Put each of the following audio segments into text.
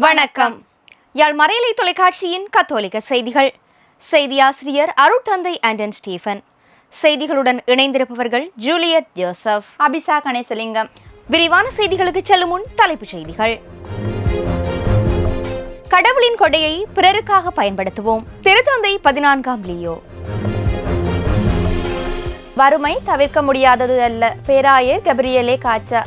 வணக்கம். யாழ் மறையலை தொலைக்காட்சியின் கத்தோலிக்க செய்திகள். செய்தியாசிரியர் அருட்தந்தை ஆண்டன் ஸ்டீஃபன். செய்திகளுடன் இணைந்திருப்பவர்கள் ஜூலியட் ஜோசப் அபிசா கணேசலிங்கம். விரிவான செய்திகளுக்கு செல்லும் முன் தலைப்புச் செய்திகள். கடவுளின் கொடையை பிறருக்காக பயன்படுத்துவோம். திருத்தந்தை பதினான்காம் லியோ. வறுமை தவிர்க்க முடியாதது அல்ல. பேராயர் கபிரியலே காச்சா.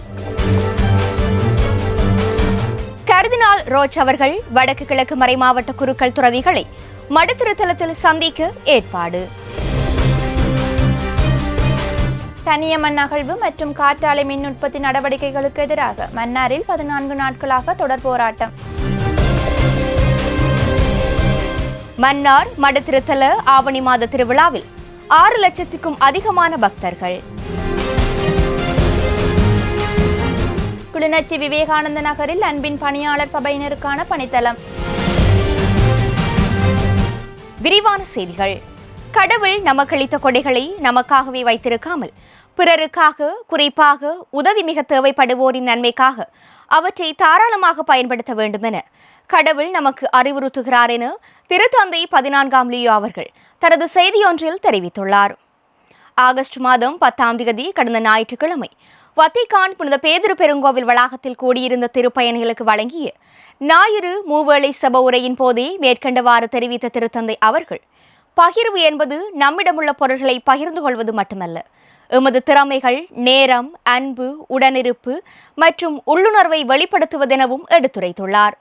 கர்தினால் ரோச் அவர்கள் வடக்கு கிழக்கு மறைமாவட்ட குருக்கள் துறவிகளை மடுத்திருத்தலத்தில் சந்திக்க ஏற்பாடு. தனியமன் அகழ்வு மற்றும் காற்றாலை மின் உற்பத்தி நடவடிக்கைகளுக்கு எதிராக மன்னாரில் பதினான்கு நாட்களாக தொடர் போராட்டம். மன்னார் மடுத்திருத்தல ஆவணி மாத திருவிழாவில் ஆறு லட்சத்துக்கும் அதிகமான பக்தர்கள். கிளிநொச்சி விவேகானந்த நகரில் அன்பின் பணியாளர் சபையினருக்கான பணித்தளம் விரிவான செய்திகள். கடவுள் நமக்களித்த கொடைகளை நமக்காகவே வைத்திருக்காமல் பிறருக்காக குறிப்பாக உதவி மிக தேவைப்படுவோரின் நன்மைக்காக அவற்றை தாராளமாக பயன்படுத்த வேண்டும் என கடவுள் நமக்கு அறிவுறுத்துகிறார் என திருத்தந்தை பதினான்காம் லியோ அவர்கள் தனது செய்தியொன்றில் தெரிவித்துள்ளார். ஆகஸ்ட் மாதம் பத்தாம் தேதி கடந்த ஞாயிற்றுக்கிழமை வத்திகான் புனித பேதுரு பெருங்கோவில் வளாகத்தில் கூடியிருந்த திருப்பயணிகளுக்கு வழங்கிய ஞாயிறு மூவேளை சப உரையின் போதே மேற்கண்டவாறு தெரிவித்த திருத்தந்தை அவர்கள் பகிர்வு என்பது நம்மிடமுள்ள பொருள்களை பகிர்ந்து கொள்வது மட்டுமல்ல. எமது திறமைகள் நேரம் அன்பு உடனிருப்பு மற்றும் உள்ளுணர்வை வெளிப்படுத்துவதெனவும் எடுத்துரைத்துள்ளார்.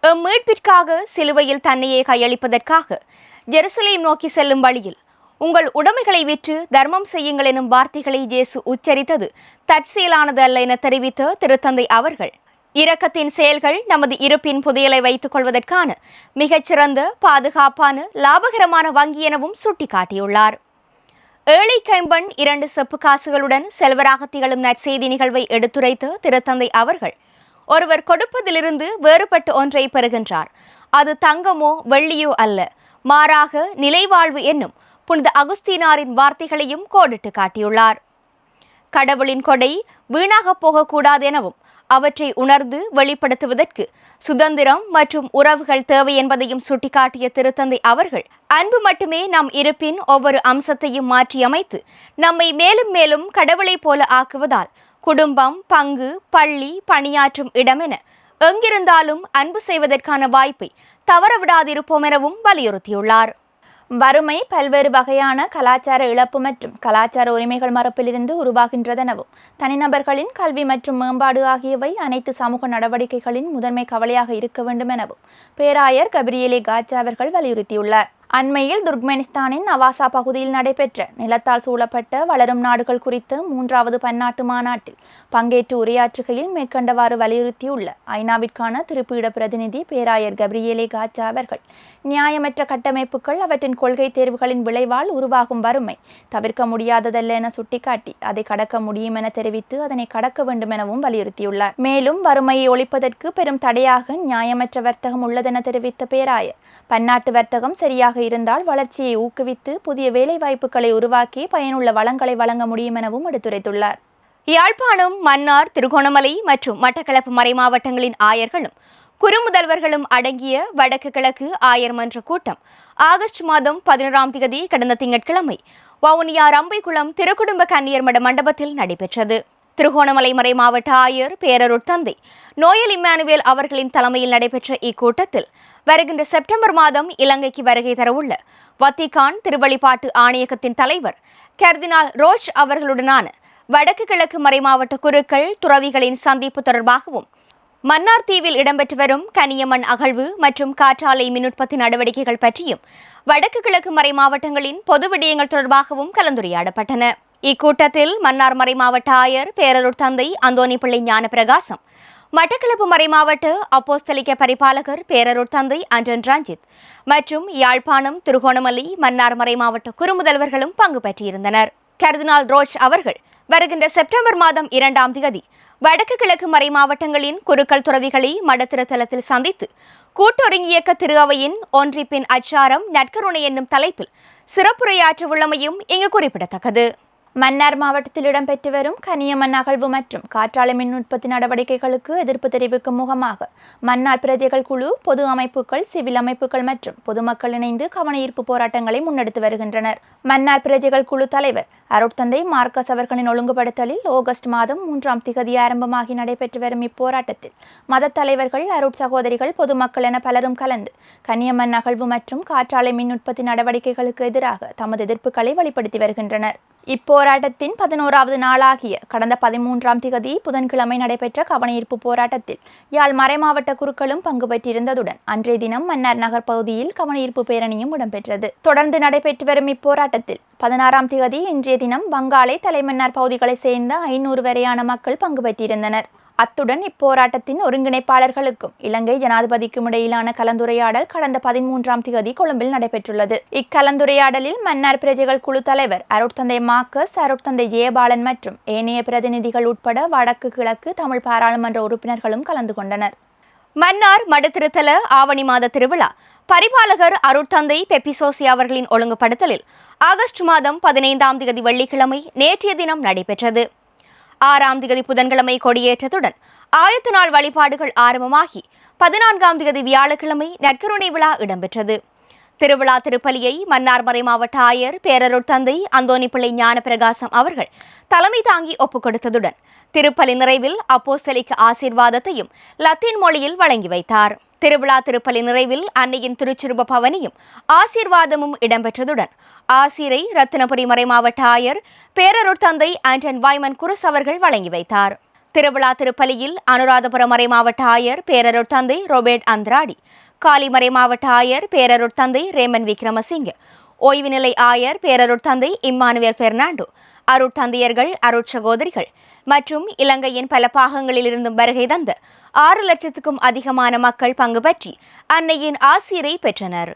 எம் மீட்பிற்காக சிலுவையில் தன்னையே கையளிப்பதற்காக ஜெருசலேம் நோக்கி செல்லும் வழியில் உங்கள் உடைமைகளை விற்று தர்மம் செய்யுங்கள் எனும் வார்த்தைகளை இயேசு உச்சரித்தது. தற்செயலானது அல்ல என தெரிவித்த திருத்தந்தை அவர்கள். இரக்கத்தின் செயல்கள் நமது இருப்பின் புதையலை வைத்துக் கொள்வதற்கான மிகச்சிறந்த பாதுகாப்பான லாபகரமான வங்கி எனவும் சுட்டிக்காட்டியுள்ளார். ஏழை கைம்பன் இரண்டு செப்பு காசுகளுடன் செல்வராக திகழும் நற்செய்தி நிகழ்வை எடுத்துரைத்த திருத்தந்தை அவர்கள் ஒருவர் கொடுப்பதிலிருந்து வேறுபட்டு ஒன்றை பெறுகின்றார். அது தங்கமோ வெள்ளியோ அல்ல மாறாக நிலைவாழ்வு என்னும் புனித அகுஸ்தீனாரின் வார்த்தைகளையும் கோடிட்டு காட்டியுள்ளார். கடவுளின் கொடை வீணாக போகக்கூடாது எனவும் அவற்றை உணர்ந்து வெளிப்படுத்துவதற்கு சுதந்திரம் மற்றும் உறவுகள் தேவை என்பதையும் சுட்டிக்காட்டிய திருத்தந்தை அவர்கள் அன்பு மட்டுமே நம் இருப்பின் ஒவ்வொரு அம்சத்தையும் மாற்றியமைத்து நம்மை மேலும் மேலும் கடவுளைப் போல ஆக்குவதால் குடும்பம் பங்கு பள்ளி பணியாற்றும் இடம் என எங்கிருந்தாலும் அன்பு செய்வதற்கான வாய்ப்பை தவறவிடாதிருப்போம் எனவும் வலியுறுத்தியுள்ளார். வறுமை பல்வேறு வகையான கலாச்சார இழப்பு மற்றும் கலாச்சார உரிமைகள் மறுப்பிலிருந்து உருவாகின்றதெனவும் தனிநபர்களின் கல்வி மற்றும் மேம்பாடு ஆகியவை அனைத்து சமூக நடவடிக்கைகளின் முதன்மை கவலையாக இருக்க வேண்டும் எனவும் பேராயர் கபிரியலே காச்சா அவர்கள் வலியுறுத்தியுள்ளார். அண்மையில் துர்க்மெனிஸ்தானின் நவாசா பகுதியில் நடைபெற்ற நிலத்தால் சூழப்பட்ட வளரும் நாடுகள் குறித்த மூன்றாவது பன்னாட்டு மாநாட்டில் பங்கேற்று உரையாற்றுகையில் மேற்கண்டவாறு வலியுறுத்தியுள்ள ஐநாவிற்கான திருப்பீட பிரதிநிதி பேராயர் கப்ரியேலே காச்சா அவர்கள் நியாயமற்ற கட்டமைப்புகள் அவற்றின் கொள்கை தேர்வுகளின் விளைவால் உருவாகும் வறுமை தவிர்க்க முடியாததல்ல என சுட்டிக்காட்டி அதை கடக்க முடியும் என தெரிவித்து அதனை கடக்க வேண்டும் எனவும் வலியுறுத்தியுள்ளார். மேலும் வறுமையை ஒழிப்பதற்கு பெரும் தடையாக நியாயமற்ற வர்த்தகம் உள்ளதென தெரிவித்த பேராயர் பன்னாட்டு வர்த்தகம் சரியாக இருந்தால் வளர்ச்சியை ஊக்குவித்து புதிய வேலைவாய்ப்புகளை உருவாக்கி பயனுள்ள வளங்களை வழங்க முடியும் எனவும் எடுத்துரைத்துள்ளார். யாழ்ப்பாணம் மன்னார் திருகோணமலை மற்றும் மட்டக்களப்பு மறைமாவட்டங்களின் ஆயர்களும் குறுமுதல்வர்களும் அடங்கிய வடக்கு கிழக்கு ஆயர் மன்ற கூட்டம் ஆகஸ்ட் மாதம் பதினோராம் தேதி கடந்த திங்கட்கிழமை வவுனியா ரம்பைக்குளம் திருக்குடும்ப கன்னியர் மட மண்டபத்தில் நடைபெற்றது. திருகோணமலை மறை மாவட்ட ஆயர் பேரருட் தந்தை நோயல் இம்மானுவேல் அவர்களின் தலைமையில் நடைபெற்ற இக்கூட்டத்தில் வருகின்ற செப்டம்பர் மாதம் இலங்கைக்கு வருகை தரவுள்ள வத்திகான் திருவழிபாட்டு ஆணையகத்தின் தலைவர் கர்தினால் ரோஷ் அவர்களுடனான வடக்கு கிழக்கு மறைமாவட்ட குருக்கள் துறவிகளின் சந்திப்பு தொடர்பாகவும் மன்னார் தீவில் இடம்பெற்று வரும் கனியமண் அகழ்வு மற்றும் காற்றாலை மினுற்பத்தி நடவடிக்கைகள் பற்றியும் வடக்கு கிழக்கு மறை மாவட்டங்களின் பொது விடயங்கள் தொடர்பாகவும் கலந்துரையாடப்பட்டன. இக்கூட்டத்தில் மன்னார் மறை மாவட்ட ஆயர் பேரருட் தந்தை அந்தோணி பிள்ளை ஞானபிரகாசம் மட்டக்களப்பு மறை மாவட்ட அப்போஸ்தலிக்க பரிபாலகர் பேரருட் தந்தை அன்றன் ரஞ்சித் மற்றும் யாழ்ப்பாணம் திருகோணமலை மன்னார் மறை மாவட்ட குறுமுதல்வர்களும் பங்கு பெற்றிருந்தனர். கர்தினால் ரோச் அவர்கள் வருகின்ற செப்டம்பர் மாதம் இரண்டாம் தேதி வடக்கு கிழக்கு மறை மாவட்டங்களின் குருக்கள் துறவிகளை மடத்திருத்தலத்தில் சந்தித்து கூட்டொருங்கியக்க திருஅவையின் ஒன்றிப்பின் அச்சாரம் நற்கருணை என்னும் தலைப்பில் சிறப்புரையாற்ற உள்ளமையும் இங்கு குறிப்பிடத்தக்கது. மன்னார் மாவட்டத்தில் இடம்பெற்று வரும் கனியமண் அகழ்வு மற்றும் காற்றாலை மின் உற்பத்தி நடவடிக்கைகளுக்கு எதிர்ப்பு தெரிவிக்கும் முகமாக மன்னார் பிரஜைகள் குழு பொது அமைப்புகள் சிவில் அமைப்புகள் மற்றும் பொதுமக்கள் இணைந்து கவனஈர்ப்பு போராட்டங்களை முன்னெடுத்து வருகின்றனர். மன்னார் பிரஜைகள் குழு தலைவர் அருட்தந்தை மார்க்கஸ் அவர்களின் ஒழுங்குபடுத்தலில் ஆகஸ்ட் மாதம் மூன்றாம் திகதி ஆரம்பமாகி நடைபெற்று வரும் இப்போராட்டத்தில் மதத் தலைவர்கள் அருட் சகோதரிகள் பொதுமக்கள் என பலரும் கலந்து கன்னியம்மன் அகழ்வு மற்றும் காற்றாலை மின் உற்பத்தி நடவடிக்கைகளுக்கு எதிராக தமது எதிர்ப்புகளை வெளிப்படுத்தி வருகின்றனர். இப்போராட்டத்தின் பதினோராவது நாளாகிய கடந்த பதிமூன்றாம் திகதி புதன்கிழமை நடைபெற்ற கவனஈர்ப்பு போராட்டத்தில் யாழ் மறைமாவட்ட குருக்களும் பங்கு பெற்றிருந்ததுடன் அன்றைய தினம் மன்னார் நகர் பகுதியில் கவனஈர்ப்பு பேரணியும் இடம்பெற்றது. தொடர்ந்து நடைபெற்று வரும் இப்போராட்டத்தில் பதினாறாம் திகதி இன்றைய தினம் வங்காளை தலைமன்னார் பகுதிகளைச் சேர்ந்த ஐநூறு வரையான மக்கள் பங்கு பெற்றிருந்தனர். அத்துடன் இப்போராட்டத்தின் ஒருங்கிணைப்பாளர்களுக்கும் இலங்கை ஜனாதிபதிக்கும் இடையிலான கலந்துரையாடல் கடந்த பதிமூன்றாம் திகதி கொழும்பில் நடைபெற்றுள்ளது. இக்கலந்துரையாடலில் மன்னார் பிரஜைகள் குழு தலைவர் அருட்தந்தை மார்க்கஸ் அருட்தந்தை ஜெயபாலன் மற்றும் ஏனைய பிரதிநிதிகள் உட்பட வடக்கு கிழக்கு தமிழ் பாராளுமன்ற உறுப்பினர்களும் கலந்து கொண்டனர். மன்னார் மடுத்திருத்தல ஆவணி மாத திருவிழா பரிபாலகர் அருட்தந்தை பெப்பிசோசி அவர்களின் ஒழுங்குபடுத்தலில் ஆகஸ்ட் மாதம் பதினைந்தாம் தேதி வெள்ளிக்கிழமை நேற்றைய தினம் நடைபெற்றது. ஆறாம் திகதி புதன்கிழமை கொடியேற்றத்துடன் ஆயத்த நாள் வழிபாடுகள் ஆரம்பமாகி பதினான்காம் திகதி வியாழக்கிழமை நற்கருணை விழா இடம்பெற்றது. திருவிழா திருப்பலியை மன்னார் மறை மாவட்ட ஆயர் பேரருட் தந்தை அந்தோணிப்பிள்ளை ஞானப்பிரகாசம் அவர்கள் தலைமை தாங்கி ஒப்புக் கொடுத்ததுடன் திருப்பலி நிறைவில் அப்போஸ்தலிக்க ஆசீர்வாதத்தையும் லத்தீன் மொழியில் வழங்கி வைத்தார். திருவிழா திருப்பலி நிறைவில் அன்னையின் திருச்சிறுப பவனியும் ஆசீர்வாதமும் இடம்பெற்றதுடன் ஆசிரை ரத்தினபுரி மறைமாவட்ட ஆயர் பேரருட் தந்தை ஆண்டன் வாய்மன் குருஸ் அவர்கள் வழங்கி வைத்தார். திருவிழா திருப்பலியில் அனுராதபுரம் மறை மாவட்ட ஆயர் பேரருட் தந்தை ரோபர்ட் அந்திராடி காலிமறை மாவட்ட ஆயர் பேரருட் தந்தை ரேமன் விக்ரமசிங்க ஓய்வு நிலை ஆயர் பேரருட் தந்தை இம்மானுவேல் பெர்னாண்டோ அருட்தந்தையர்கள் அருட்சகோதரிகள் மற்றும் இலங்கையின் பல பாகங்களிலிருந்தும் வருகை தந்த ஆறு லட்சத்துக்கும் அதிகமான மக்கள் பங்கு பற்றி அன்னையின் ஆசிரை பெற்றனர்.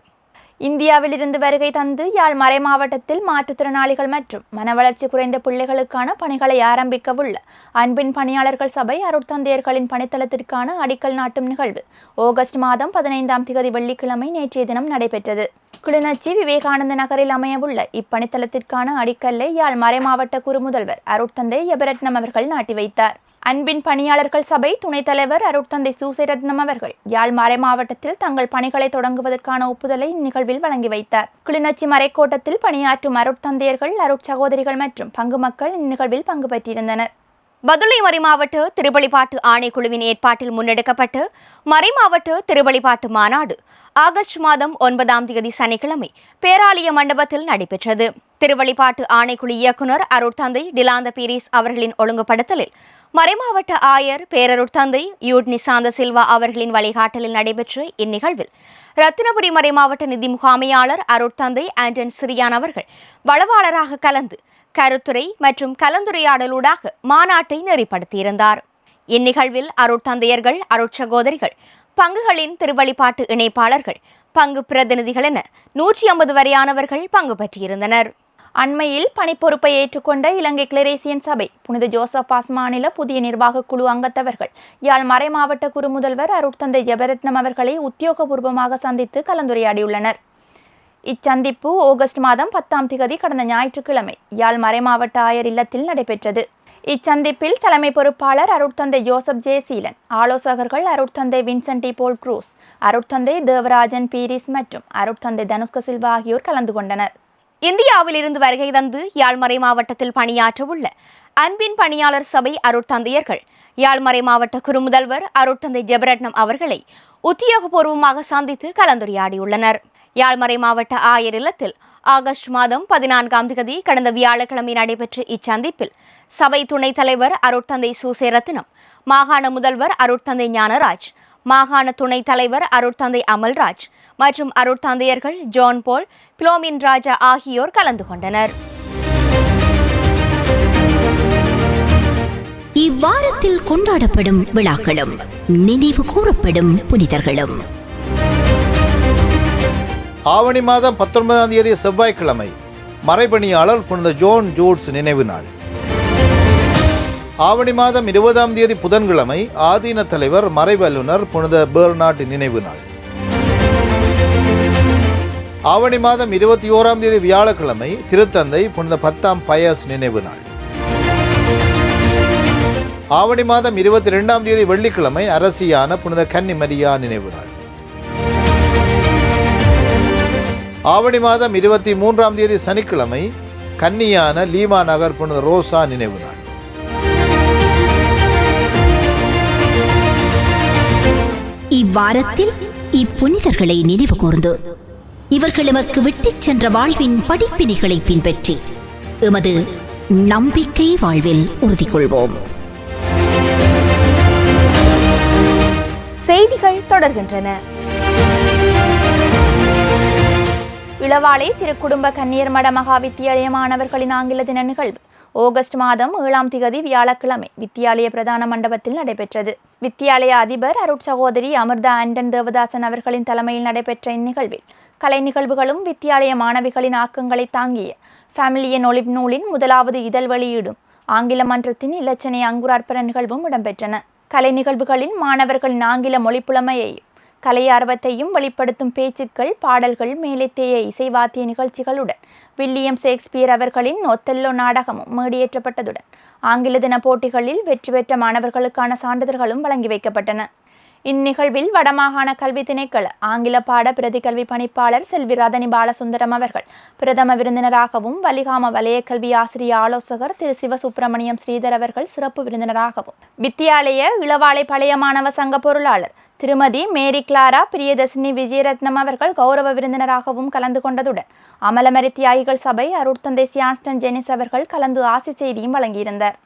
இந்தியாவிலிருந்து வருகை தந்து யாழ் மறை மாவட்டத்தில் மாற்றுத்திறனாளிகள் மற்றும் மனவளர்ச்சி குறைந்த பிள்ளைகளுக்கான பணிகளை ஆரம்பிக்க உள்ள அன்பின் பணியாளர்கள் சபை அருட்தந்தையர்களின் பணித்தளத்திற்கான அடிக்கல் நாட்டும் நிகழ்வு. ஆகஸ்ட் மாதம் பதினைந்தாம் திகதி வெள்ளிக்கிழமை நேற்றைய தினம் நடைபெற்றது. கிளிநொச்சி விவேகானந்த நகரில் அமையவுள்ள இப்பணித்தளத்திற்கான அடிக்கல்லை யாழ் மறை மாவட்ட குறுமுதல்வர் அருட்தந்தை எபரட்னம் அவர்கள் நாட்டி வைத்தார். அன்பின் பணியாளர்கள் சபை துணைத் தலைவர் அருட்தந்தை சூசைரத்னம் அவர்கள் யாழ் மறை மாவட்டத்தில் தங்கள் பணிகளை தொடங்குவதற்கான ஒப்புதலை இந்நிகழ்வில் வழங்கி வைத்தார். கிளிநொச்சி மறைக்கோட்டத்தில் பணியாற்றும் அருட்தந்தையர்கள் அருட்சகோதரிகள் மற்றும் பங்கு மக்கள் இந்நிகழ்வில் பங்கு பெற்றிருந்தனர். பதுளை மறைமாவட்ட திருவழிபாட்டு ஆணைக்குழுவின் ஏற்பாட்டில் முன்னெடுக்கப்பட்டு மறைமாவட்ட திருவழிபாட்டு மாநாடு ஆகஸ்ட் மாதம் ஒன்பதாம் தேதி சனிக்கிழமை பேராலய மண்டபத்தில் நடைபெற்றது. திருவழிபாட்டு ஆணைக்குழு இயக்குநர் அருட்தந்தை டிலாந்த பீரிஸ் அவர்களின் ஒழுங்குபடுத்தலில் மறைமாவட்ட ஆயர் பேரருட்தந்தை யூட் நிசாந்த சில்வா அவர்களின் வழிகாட்டலில் நடைபெற்ற இந்நிகழ்வில் ரத்தினபுரி மறைமாவட்ட நிதி முகாமையாளர் அருட்தந்தை ஆண்டன் சிரியான் அவர்கள் வளவாளராக கலந்து கருத்துரை மற்றும் கலந்துரையாடலூடாக மாநாட்டை நெறிப்படுத்தியிருந்தார். இந்நிகழ்வில் அருட்தந்தையர்கள் அருட்சகோதரிகள் பங்குகளின் திருவழிபாட்டு இணைப்பாளர்கள் பங்கு பிரதிநிதிகள் என நூற்றி ஐம்பது வரையானவர்கள் பங்கு பெற்றிருந்தனர். அண்மையில் பணிப்பொறுப்பை ஏற்றுக்கொண்ட இலங்கை கிளரேசியன் சபை புனித ஜோசப் பாஸ் மாநில புதிய நிர்வாக குழு அங்கத்தவர்கள் யாழ் மறை மாவட்ட குறுமுதல்வர் அருட்தந்தை ஜெபரத்னம் அவர்களை உத்தியோகபூர்வமாக சந்தித்து கலந்துரையாடியுள்ளனர். இச்சந்திப்பு ஆகஸ்ட் மாதம் பத்தாம் திகதி கடந்த ஞாயிற்றுக்கிழமை யாழ் மறை மாவட்ட ஆயர் இல்லத்தில் நடைபெற்றது. இச்சந்திப்பில் தலைமை பொறுப்பாளர் அருட்தந்தை ஜோசப் ஜெயசீலன் ஆலோசகர்கள் அருட்தந்தை வின்சென்டி போல் குரூஸ் அருட்தந்தை தேவராஜன் பீரிஸ் மற்றும் அருட்தந்தை தனுஷ்க சில்வா ஆகியோர் கலந்து கொண்டனர். இந்தியாவிலிருந்து வருகை தந்து யாழ்மறை மாவட்டத்தில் பணியாற்ற உள்ள அன்பின் பணியாளர் சபை அருட்தந்தையர்கள். யாழ்மறை மாவட்ட குறுமுதல்வர் அருட்தந்தை ஜெபரட்னம் அவர்களை உத்தியோகபூர்வமாக சந்தித்து கலந்துரையாடியுள்ளனர். யாழ்மறை மாவட்ட ஆயர் இல்லத்தில் ஆகஸ்ட் மாதம் பதினான்காம் தேதி கடந்த வியாழக்கிழமை நடைபெற்ற இச்சந்திப்பில் சபை துணைத் தலைவர் அருட்தந்தை சுசேரத்தினம் மாகாண முதல்வர் அருட்தந்தை ஞானராஜ் மாகாண துணைத் தலைவர் அருட்தந்தை அமல்ராஜ் மற்றும் அருட்தந்தையர்கள் ஜான் போல் பிலோமின் ராஜா ஆகியோர் கலந்து கொண்டனர். இவ்வாரத்தில் கொண்டாடப்படும் விழாக்களும் நினைவு கூறப்படும் புனிதர்களும். ஆவணி மாதம் பத்தொன்பதாம் தேதி செவ்வாய்க்கிழமை மறைபணியாளர் புனித ஜோன் ஜூட்ஸ் நினைவு நாள். ஆவணி மாதம் இருபதாம் தேதி புதன்கிழமை ஆதீன தலைவர் மறைவல்லுனர் புனித பேர்னாட் நினைவு நாள். ஆவணி மாதம் இருபத்தி ஓராம் தேதி வியாழக்கிழமை திருத்தந்தை புனித பத்தாம் பயஸ் நினைவு நாள். ஆவணி மாதம் இருபத்தி ரெண்டாம் தேதி வெள்ளிக்கிழமை அரசியான புனித கன்னிமரியா நினைவு நாள். ஆவணி மாதம் இருபத்தி மூன்றாம் தேதி சனிக்கிழமை கன்னியான லீமா நகர் புனித ரோசா நினைவு நாள். இவ்வாரத்தில் இப்புனிதர்களை நினைவு கூர்ந்து. இவர்கள் எமக்கு விட்டுச் சென்ற வாழ்வின் படிப்பினைகளை பின்பற்றி எமது நம்பிக்கை வாழ்வில் உறுதி கொள்வோம் செய்திகள் தொடர்கின்றன. இளவாலை திருக்குடும்ப கன்னியர் மட மகா வித்தியாலய மாணவர்களின் ஆங்கில தின நிகழ்வு ஆகஸ்ட் மாதம் ஏழாம் திகதி வியாழக்கிழமை வித்தியாலய பிரதான மண்டபத்தில் நடைபெற்றது. வித்தியாலய அதிபர் அருட் சகோதரி அமிர்தா ஆண்டன் தேவதாசன் அவர்களின் தலைமையில் நடைபெற்ற இந்நிகழ்வில் கலை நிகழ்வுகளும் வித்தியாலய மாணவிகளின் ஆக்கங்களை தாங்கிய ஃபேமிலியன் ஒளிப் நூலின் முதலாவது இதழ் வெளியீடும் ஆங்கில மன்றத்தின் இலச்சனை அங்குரார்ப்பண நிகழ்வும் இடம்பெற்றன. கலை நிகழ்வுகளின் மாணவர்களின் ஆங்கில மொழிப்புலமையையும் கலையார்வத்தையும் வெளிப்படுத்தும் பேச்சுக்கள் பாடல்கள் மேலத்தேய இசைவாத்திய நிகழ்ச்சிகளுடன் வில்லியம் ஷேக்ஸ்பியர் அவர்களின் ஒத்தெல்லோ நாடகமும் மேடியேற்றப்பட்டதுடன் ஆங்கில தின போட்டிகளில் வெற்றி பெற்ற மாணவர்களுக்கான சான்றிதழ்களும் வழங்கி வைக்கப்பட்டன. இந்நிகழ்வில் வடமாகாண கல்வி திணைக்கள ஆங்கில பாட பிரதி கல்வி பணிப்பாளர் செல்வி ரதனி பாலசுந்தரம் அவர்கள் பிரதம விருந்தினராகவும் வலிகாம வலய கல்வி ஆசிரிய ஆலோசகர் திரு சிவசுப்பிரமணியம் ஸ்ரீதர் அவர்கள் சிறப்பு விருந்தினராகவும் வித்தியாலய இளவாலை பழைய மாணவ சங்க பொருளாளர் திருமதி மேரி கிளாரா பிரியதர்சினி விஜயரத்னம் அவர்கள் கௌரவ விருந்தினராகவும் கலந்து கொண்டதுடன் அமலமரி தியாகிகள் சபை அருட்தந்தை சியான்ஸ்டன் ஜெனிஸ் அவர்கள் கலந்து ஆசி செய்தியும் வழங்கியிருந்தார்.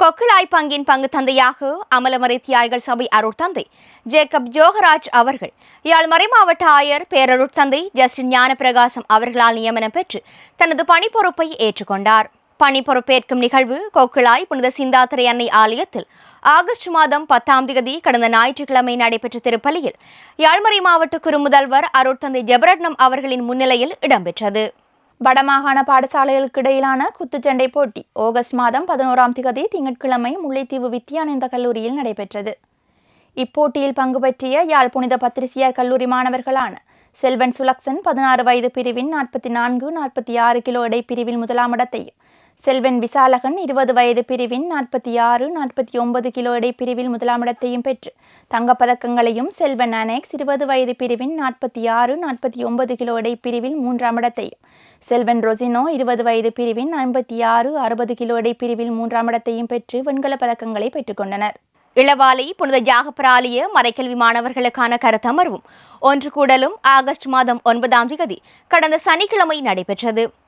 கொக்குலாய் பங்கின் பங்கு தந்தையாக அமலமறை தியாய்கள் சபை அருட்தந்தை ஜேக்கப் ஜோகராஜ் அவர்கள். யாழ் மறைமாவட்ட ஆயர் பேரருட்தந்தை ஜஸ்டின் ஞானபிரகாசம் அவர்களால் நியமனம் பெற்று தனது பணி பொறுப்பை ஏற்றுக்கொண்டார். பணி பொறுப்பேற்கும் நிகழ்வு கொக்குலாய் புனித சிந்தாத்திரை அன்னை ஆலயத்தில் ஆகஸ்ட் மாதம் பத்தாம் தேதி கடந்த ஞாயிற்றுக்கிழமை நடைபெற்ற திருப்பலியில் யாழ்மறை மாவட்ட குறுமுதல்வர் அருட்தந்தை ஜெபரட்னம் அவர்களின் முன்னிலையில் இடம்பெற்றது. வடமாகாண பாடசாலைகளுக்கு இடையிலான குத்துச்சண்டை போட்டி ஆகஸ்ட் மாதம் பதினோராம் திகதி திங்கட்கிழமை முல்லைத்தீவு வித்யானந்த கல்லூரியில் நடைபெற்றது. இப்போட்டியில் பங்கு பற்றிய யாழ் புனித பத்திரிசியார் கல்லூரி மாணவர்களான செல்வன் சுலக்சன் பதினாறு வயது பிரிவின் நாற்பத்தி நான்கு நாற்பத்தி ஆறு கிலோ எடை பிரிவில் முதலாம் இடத்தையும் செல்வன் விசாலகன் இருபது வயது பிரிவின் நாற்பத்தி ஆறு நாற்பத்தி ஒன்பது கிலோ எடை பிரிவில் முதலாம் இடத்தையும் பெற்று. தங்கப்பதக்கங்களையும் செல்வன் அனேக்ஸ் இருபது வயது பிரிவின் நாற்பத்தி ஆறு நாற்பத்தி ஒன்பது கிலோ எடை பிரிவில் மூன்றாம் இடத்தையும். செல்வன் ரொசினோ இருபது வயது பிரிவின் ஐம்பத்தி ஆறு அறுபது கிலோ எடை பிரிவில் மூன்றாம் இடத்தையும் பெற்று வெண்கலப் பதக்கங்களை பெற்றுக்கொண்டனர். இளவாலை புனித ஜாகப்பராலிய மறைக்கல்வி மாணவர்களுக்கான கருத்தமர்வும். ஒன்று கூடலும் ஆகஸ்ட் மாதம் ஒன்பதாம் தேதி கடந்த சனிக்கிழமை நடைபெற்றது.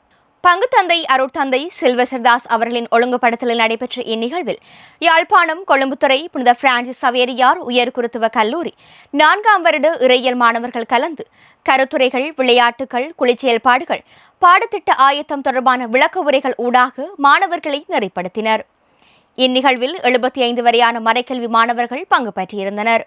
பங்குத்தந்தை அருட்தந்தை சில்வஸ்டர் தாஸ் அவர்களின் ஒழுங்குபடுத்தலில் நடைபெற்ற இந்நிகழ்வில் யாழ்ப்பாணம் கொழும்புத்துறை புனித பிரான்சிஸ் சவேரியார் உயர்குருத்துவ கல்லூரி நான்காம் வருட இறையியல் மாணவர்கள் கலந்து கருத்துரைகள் விளையாட்டுகள் குளிச்செயல்பாடுகள் பாடத்திட்ட ஆயத்தம் தொடர்பான விளக்க உரைகள் ஊடாக மாணவர்களை நெறிப்படுத்தினர். இந்நிகழ்வில் எழுபத்தி ஐந்து வரையான மறைக்கல்வி மாணவர்கள் பங்கு பெற்றிருந்தனர்.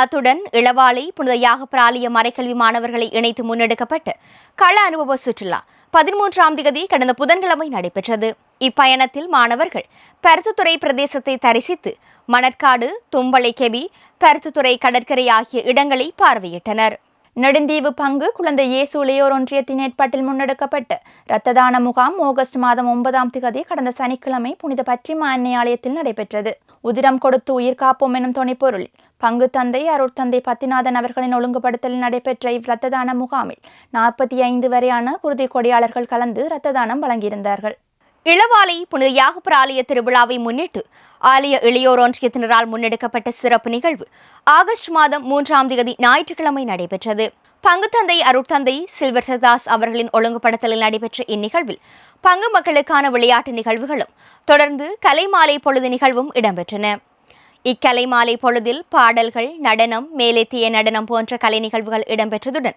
அத்துடன் இளவாலை புனித யாகப்பிராலிய மறைக்கல்வி மாணவர்களை இணைத்து முன்னெடுக்கப்பட்ட கள அனுபவ சுற்றுலா பதிமூன்றாம் திகதி கடந்த புதன்கிழமை நடைபெற்றது. இப்பயணத்தில் மாணவர்கள் பருத்துத்துறை பிரதேசத்தை தரிசித்து மணற்காடு தும்பளை கெபி பருத்துத்துறை கடற்கரை ஆகிய இடங்களை பார்வையிட்டனர். நெடுந்தீவு பங்கு குழந்தை இயேசு இளையோர் ஒன்றியத்தின் ஏற்பாட்டில் முன்னெடுக்கப்பட்டு இரத்த தான முகாம் ஆகஸ்ட் மாதம் ஒன்பதாம் திகதி கடந்த சனிக்கிழமை புனித பற்றிமா அன்னை ஆலயத்தில் நடைபெற்றது. உதிரம் கொடுத்து உயிர் காப்போம் எனும் துணைப்பொருளில் பங்கு தந்தை அருட்தந்தை பத்திநாதன் அவர்களின் ஒழுங்குபடுத்தலில் நடைபெற்ற இவ்வரத்த தான முகாமில் நாற்பத்தி ஐந்து வரையான குருதி கொடியாளர்கள் கலந்து இரத்த தானம் வழங்கியிருந்தார்கள். இளவாலை புனித யாகப்பர் ஆலய திருவிழாவை முன்னிட்டு ஆலய இளையோர் ஒன்றியத்தினரால் முன்னெடுக்கப்பட்ட சிறப்பு நிகழ்வு ஆகஸ்ட் மாதம் மூன்றாம் தேதி ஞாயிற்றுக்கிழமை நடைபெற்றது. பங்குத்தந்தை அருட்தந்தை சில்வர் சதாஸ் அவர்களின் ஒழுங்குபடுத்தலில் நடைபெற்ற இந்நிகழ்வில் பங்கு மக்களுக்கான விளையாட்டு நிகழ்வுகளும் தொடர்ந்து கலைமாலை பொழுது நிகழ்வும் இடம்பெற்றன. இக்கலை மாலை பொழுதில் பாடல்கள் நடனம் மேலேத்திய நடனம் போன்ற கலை நிகழ்வுகள் இடம்பெற்றதுடன்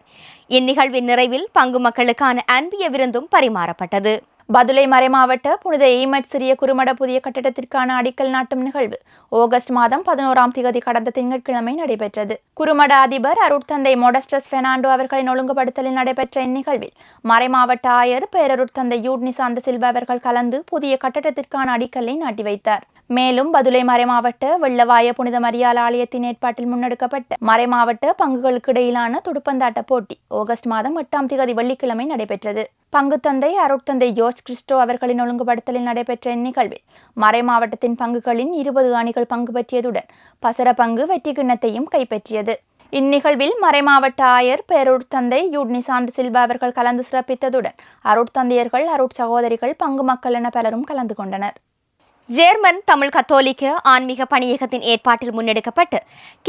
இந்நிகழ்வின் நிறைவில் பங்கு மக்களுக்கான அன்பிய விருந்தும் பரிமாறப்பட்டது. பதுளை மறைமாவட்ட புனித எய்மட் சிறிய குறுமட புதிய கட்டடத்திற்கான அடிக்கல் நாட்டும் நிகழ்வு ஆகஸ்ட் மாதம் பதினோராம் தேதி கடந்த திங்கட்கிழமை நடைபெற்றது. குறுமட அதிபர் அருட்தந்தை மொடஸ்டஸ் பெர்னாண்டோ அவர்களின் ஒழுங்குபடுத்தலில் நடைபெற்ற இந்நிகழ்வில் மறைமாவட்ட ஆயர் பேரருட்தந்தை யூட்னி சாந்த சில்வா அவர்கள் கலந்து புதிய கட்டடத்திற்கான அடிக்கல்லை நாட்டி வைத்தார். மேலும் பதுளை மறைமாவட்ட வெள்ளவாய புனித மரியாள் ஆலயத்தின் ஏற்பாட்டில் முன்னெடுக்கப்பட்ட மறைமாவட்ட பங்குகளுக்கு இடையிலான துடுப்பந்தாட்ட போட்டி ஆகஸ்ட் மாதம் எட்டாம் தேதி வெள்ளிக்கிழமை நடைபெற்றது. பங்குத்தந்தை அருட்தந்தை ஜோர்ஜ் கிறிஸ்டோ அவர்களின் ஒழுங்குபடுத்தலில் நடைபெற்ற இந்நிகழ்வில் மறைமாவட்டத்தின் பங்குகளின் இருபது அணிகள் பங்கு பெற்றியதுடன் பசர பங்கு வெற்றி கிண்ணத்தையும் கைப்பற்றியது. இந்நிகழ்வில் மறைமாவட்ட ஆயர் பேரூர்த்தந்தை யூட்னிசாந்த் சில்வா அவர்கள் கலந்து சிறப்பித்ததுடன் அருட்தந்தையர்கள் அருட்சகோதரிகள் பங்கு மக்கள் என பலரும் கலந்து கொண்டனர். ஜேர்மன் தமிழ் கத்தோலிக்க ஆன்மீக பணியகத்தின் ஏற்பாட்டில் முன்னெடுக்கப்பட்டு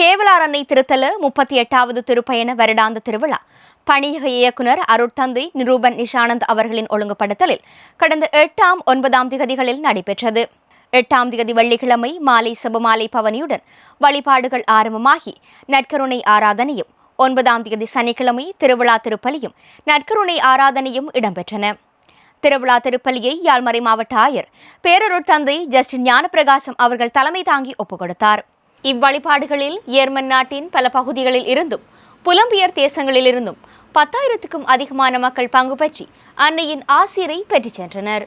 கேவலார் அன்னை திருத்தல முப்பத்தி எட்டாவது திருப்பயண வருடாந்த திருவிழா. பணியக இயக்குனர் அருட்தந்தை நிரூபன் நிஷானந்த் அவர்களின் ஒழுங்குபடுத்தலில் கடந்த எட்டாம் ஒன்பதாம் திகதிகளில் நடைபெற்றது. எட்டாம் திகதி வெள்ளிக்கிழமை மாலை செபமாலை பவனியுடன் வழிபாடுகள் ஆரம்பமாகி நற்கருணை ஆராதனையும் ஒன்பதாம் திகதி சனிக்கிழமை திருவிழா திருப்பலியும் நற்கருணை ஆராதனையும் இடம்பெற்றன. திருவிழா திருப்பலியை யாழ்மறை மாவட்ட ஆயர் பேரருட் தந்தை ஜஸ்டின் ஞானப்பிரகாசம் அவர்கள் தலைமை தாங்கி ஒப்புக் கொடுத்தார் இவ்வழிபாடுகளில் ஏர்மன் நாட்டின் பல பகுதிகளில் இருந்தும் புலம்பெயர் தேசங்களில் இருந்தும் பத்தாயிரத்துக்கும் அதிகமான மக்கள் பங்கு பற்றி அன்னையின் ஆசிரை பெற்றுச் சென்றனர்.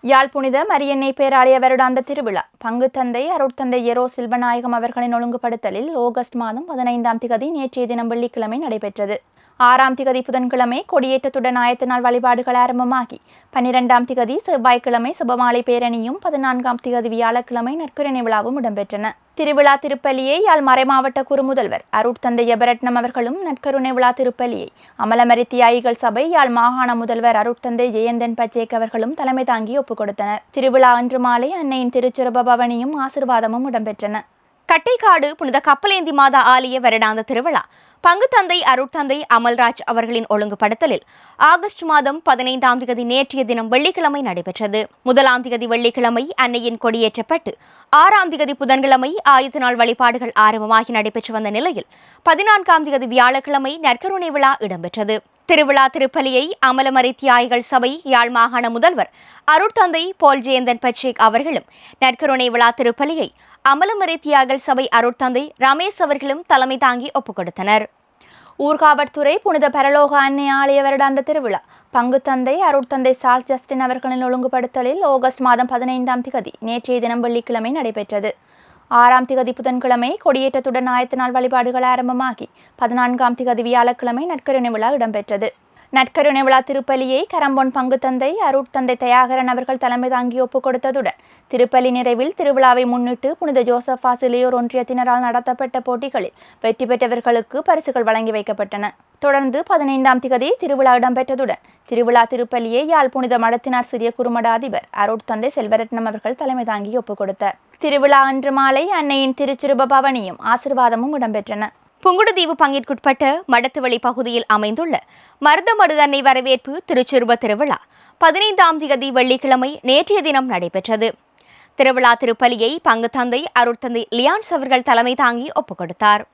யாழ் புனித மரியன்னை பேராலய வருடாந்த திருவிழா பங்கு தந்தை அருட்தந்தை எரோ சில்வநாயகம் அவர்களின் ஒழுங்குபடுத்தலில் ஆகஸ்ட் மாதம் பதினைந்தாம் திகதி நேற்றைய தினம் வெள்ளிக்கிழமை நடைபெற்றது. ஆறாம் திகதி புதன்கிழமை கொடியேற்றத்துடன் ஆயத்த நாள் வழிபாடுகள் ஆரம்பமாகி. பன்னிரெண்டாம் திகதி செவ்வாய்க்கிழமை சுபமாலை பேரணியும் பதினான்காம் திகதி வியாழக்கிழமை நற்குரணை விழாவும் இடம்பெற்றன. திருவிழா திருப்பலியை யாழ் மறைமாவட்ட குறுமுதல்வர் அருட்தந்தை எபரட்னம் அவர்களும் நற்கருணை விழா திருப்பலியை அமலமரி தியாயிகள் சபை யாழ் மாகாண முதல்வர் அருட்தந்தை ஜெயந்தன் பச்சேக் அவர்களும் தலைமை தாங்கி ஒப்புக் கொடுத்தனர். திருவிழா அன்று மாலை அன்னையின் திருச்சிறப பவனியும் ஆசிர்வாதமும் இடம்பெற்றன. கட்டைக்காடு புனித கப்பலேந்தி மாதா ஆலய வருடாந்த திருவிழா பங்கு தந்தை அருட்தந்தை அமல்ராஜ் அவர்களின் ஒழுங்குபடுத்தலில் ஆகஸ்ட் மாதம் பதினைந்தாம் தேதி நேற்றைய தினம் வெள்ளிக்கிழமை நடைபெற்றது. முதலாம் தேதி வெள்ளிக்கிழமை அன்னையின் கொடியேற்றப்பட்டு ஆறாம் தேதி புதன்கிழமை ஆயுத நாள் வழிபாடுகள் ஆரம்பமாகி நடைபெற்று வந்த நிலையில் பதினான்காம் தேதி வியாழக்கிழமை நற்கருணை விழா இடம்பெற்றது. திருவிழா திருப்பலியை அமலமறை தியாகிகள் சபை யாழ் மாகாண முதல்வர் அருட்தந்தை போல் ஜெயந்தன் பட்சேக் அவர்களும் நற்கருணை விழா திருப்பலியை அமலமறை தியாகிகள் சபை அருட்தந்தை ரமேஷ் அவர்களும் தலைமை தாங்கி ஒப்புக் கொடுத்தனர். ஊர்காவற்துறை புனித பரலோக அன்னை ஆலய வருடாந்த திருவிழா பங்கு தந்தை அருட்தந்தை சால் ஜஸ்டின் அவர்களின் ஒழுங்குபடுத்தலில் ஆகஸ்ட் மாதம் பதினைந்தாம் திகதி நேற்றைய தினம் வெள்ளிக்கிழமை நடைபெற்றது. ஆறாம் திகதி புதன்கிழமை கொடியேற்றத்துடன் ஆயத்த நாள் வழிபாடுகள் ஆரம்பமாகி பதினான்காம் திகதி வியாழக்கிழமை நற்கருணை விழா இடம்பெற்றது. நற்கருணை விழா திருப்பலியை கரம்பொன் பங்கு தந்தை அருட்தந்தை தயாகரன் அவர்கள் தலைமை தாங்கி ஒப்புக் கொடுத்ததுடன் திருப்பலி நிறைவில் திருவிழாவை முன்னிட்டு புனித ஜோசப் ஆசிலியோர் ஒன்றியத்தினரால் நடத்தப்பட்ட போட்டிகளில் வெற்றி பெற்றவர்களுக்கு பரிசுகள் வழங்கி வைக்கப்பட்டன. தொடர்ந்து பதினைந்தாம் திகதி திருவிழா இடம்பெற்றதுடன் திருவிழா திருப்பலியை யாழ் புனித மடத்தினார் சிறிய குறுமட அதிபர் அருட்தந்தை செல்வரத்னம் அவர்கள் தலைமை தாங்கி ஒப்புக் கொடுத்தார். திருவிழா அன்று மாலை அன்னையின் திருச்சிறுப பவனியும் ஆசிர்வாதமும் இடம்பெற்றன. புங்குடுதீவு பங்கிற்குட்பட்ட மடத்துவழி பகுதியில் அமைந்துள்ள மருதமடு அன்னை வரவேற்பு திருச்சிறுப திருவிழா பதினைந்தாம் தேதி வெள்ளிக்கிழமை நேற்றைய தினம் நடைபெற்றது. திருவிழா திருப்பலியை பங்கு தந்தை அருட்தந்தை லியான்ஸ் அவர்கள் தலைமை தாங்கி ஒப்புக் கொடுத்தார்.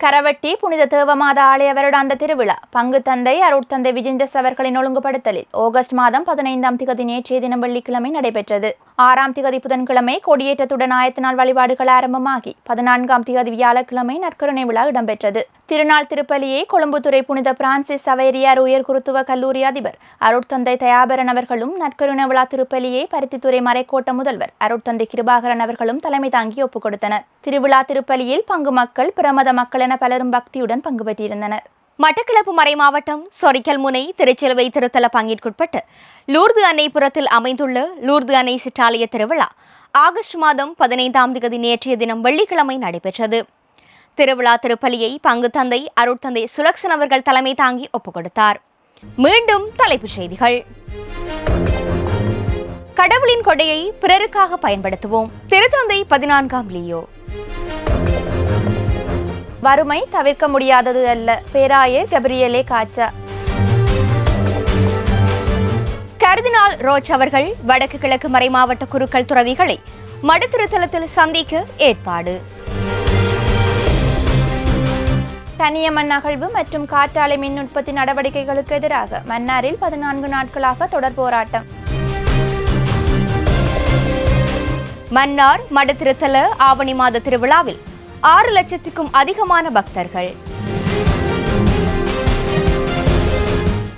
கரவட்டி புனித தேவமாத ஆலய வருடாந்த திருவிழா பங்கு தந்தை அருட்தந்தை விஜேந்திரஸ் அவர்களின் ஒழுங்குபடுத்தலில் ஆகஸ்ட் மாதம் பதினைந்தாம் திகதி நேற்றைய தினம் வெள்ளிக்கிழமை நடைபெற்றது. ஆறாம் திகதி புதன்கிழமை கொடியேற்றத்துடன் ஆயத்த நாள் வழிபாடுகள் ஆரம்பமாகி பதினான்காம் திகதி வியாழக்கிழமை நற்கருணை விழா இடம்பெற்றது. திருநாள் திருப்பலியை கொழும்புத்துறை புனித பிரான்சிஸ் சவேரியார் உயர் குருத்துவ கல்லூரி அதிபர் அருட்தந்தை தயாபரன் அவர்களும் நற்கருணை விழா திருப்பலியை பருத்தித்துறை மறைக்கோட்ட முதல்வர் அருட்தந்தை கிருபாகரன் அவர்களும் தலைமை தாங்கி ஒப்புக் கொடுத்தனர் திருவிழா திருப்பலியில் பங்கு மக்கள் பிரமத மக்கள் என பலரும் பக்தியுடன் பங்கு பெற்றிருந்தனர். மட்டக்களப்பு மறைமாவட்டம் சொரிக்கல் முனை திருச்சிலுவை திருத்தல பங்கிற்குட்பட்டு லூர்து அன்னைபுரத்தில் அமைந்துள்ள லூர்து அன்னை சிற்றாலய திருவிழா ஆகஸ்ட் மாதம் பதினைந்தாம் தேதி நேற்றைய தினம் வெள்ளிக்கிழமை நடைபெற்றது. திருவிழா திருப்பலியை பங்கு தந்தை அருட்தந்தை சுலக்ஷன் அவர்கள் தலைமை தாங்கி ஒப்புக் கொடுத்தார் மீண்டும் தலைப்புச் செய்திகள். கடவுளின் கொடையை பிறருக்காக பயன்படுத்துவோம். திருத்தந்தை பதினான்காம் லியோ. வறுமை தவிர்க்க முடியாதது அல்ல. பேராயர் கபிரியலே காச்சா கருதினால் ரோச் அவர்கள் வடக்கு கிழக்கு மறைமாவட்ட குருக்கள் துறவிகளை மடுத்திருத்தலத்தில் சந்திக்க ஏற்பாடு. கனியமண் அகழ்வு மற்றும் காற்றாலை மின் உற்பத்தி நடவடிக்கைகளுக்கு எதிராக மன்னாரில் பதினான்கு நாட்களாக தொடர் போராட்டம். மன்னார் மடுத்திருத்தல ஆவணி மாத திருவிழாவில் ஆறு லட்சத்துக்கும் அதிகமான பக்தர்கள்.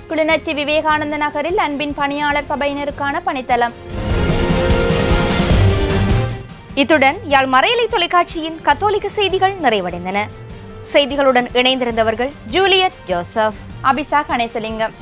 கிளிநொச்சி விவேகானந்த நகரில் அன்பின் பணியாளர் சபையினருக்கான பணித்தளம் இத்துடன் யாழ் மறையலை தொலைக்காட்சியின் கத்தோலிக்க செய்திகள் நிறைவடைந்தன. செய்திகளுடன் இணைந்திருந்தவர்கள் ஜூலியட் ஜோசப் அபிசா கணேசலிங்கம்.